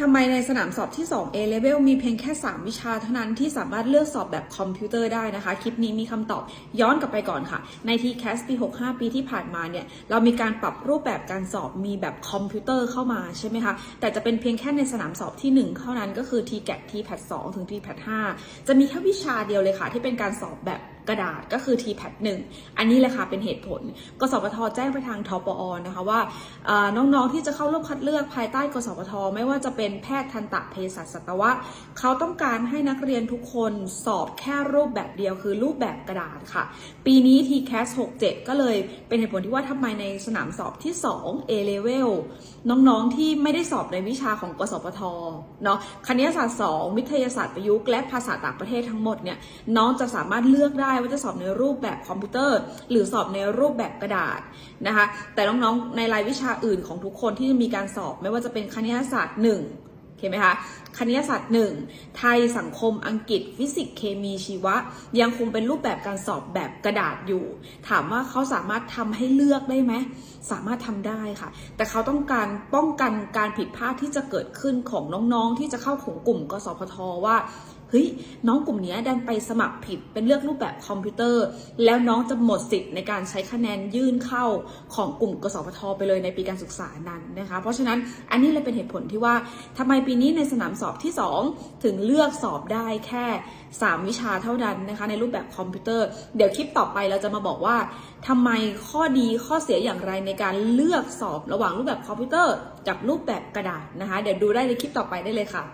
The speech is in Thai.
ทำไมในสนามสอบที่ 2 A level มีเพียงแค่ 3 วิชาเท่านั้นที่สามารถเลือกสอบแบบคอมพิวเตอร์ได้นะคะ คลิปนี้มีคำตอบย้อนกลับไปก่อนค่ะ ใน TCAS ปี 65 ปีที่ผ่านมาเนี่ย เรามีการปรับรูปแบบการสอบมีแบบคอมพิวเตอร์เข้ามาใช่ไหมคะ แต่จะเป็นเพียงแค่ในสนามสอบทีหนึ่1 เท่านั้นก็คือ TCAT TPAT 2ถึง TPAT 5จะมีแค่วิชาเดียวเลยค่ะ ที่เป็นการสอบแบบ กระดาษก็คือ TPAT 1 อันนี้แหละค่ะเป็นเหตุผล กสพทแจ้งไปทางทปอนะคะว่าน้องๆที่จะเข้าร่วมคัดเลือกภายใต้กสพทไม่ว่าจะเป็นแพทย์ทันตะเภสัชสัตวะ เขาต้องการให้นักเรียนทุกคนสอบแค่รูปแบบเดียวคือรูปแบบกระดาษค่ะ ปีนี้ TCAS 67 ก็เลยเป็นเหตุผลที่ว่าทำไมในสนามสอบที่ 2 A level น้องๆที่ไม่ได้สอบในวิชาของกสพทเนาะคณิตศาสตร์ 2 วิทยาศาสตร์ประยุกต์และภาษาต่างประเทศทั้งหมดเนี่ยน้องจะสามารถเลือกได้ว่าจะสอบในรูปแบบคอมพิวเตอร์ หรือสอบในรูปแบบกระดาษนะคะ แต่น้องๆในรายวิชาอื่นของทุกคนที่มีการสอบไม่ว่าจะเป็นคณิตศาสตร์1เห็นไหมคะ คณิตศาสตร์ 1 ไทย สังคม อังกฤษ ฟิสิกส์ เคมี ชีวะ ยังคงเป็นรูปแบบการสอบแบบกระดาษอยู่ ถามว่าเขาสามารถทำให้เลือกได้ไหม สามารถทำได้ค่ะ แต่เขาต้องการป้องกันการผิดพลาดที่จะเกิดขึ้นของน้องๆ ที่จะเข้าของกลุ่มกสพทว่าเฮ้ยน้องกลุ่มเนี้ยดันไปสมัครผิดเป็นเลือกรูปแบบคอมพิวเตอร์ แล้วน้องจะหมดสิทธิ์ในการใช้คะแนนยื่นเข้าของกลุ่มกสพทไปเลยในปีการศึกษานั้นนะคะ เพราะฉะนั้นอันนี้เลยเป็นเหตุผลที่ว่าทำไมปีนี้ในสนามสอบที่ 2 ถึงเลือกสอบได้แค่ 3 วิชาเท่านั้นนะคะ ในรูปแบบคอมพิวเตอร์ เดี๋ยวคลิปต่อไปเราจะมาบอกว่าทำไมข้อดีข้อเสียอย่างไรในการเลือกสอบระหว่างรูปแบบคอมพิวเตอร์กับรูปแบบกระดาษนะคะ เดี๋ยวดูได้ในคลิปต่อไปได้เลยค่ะ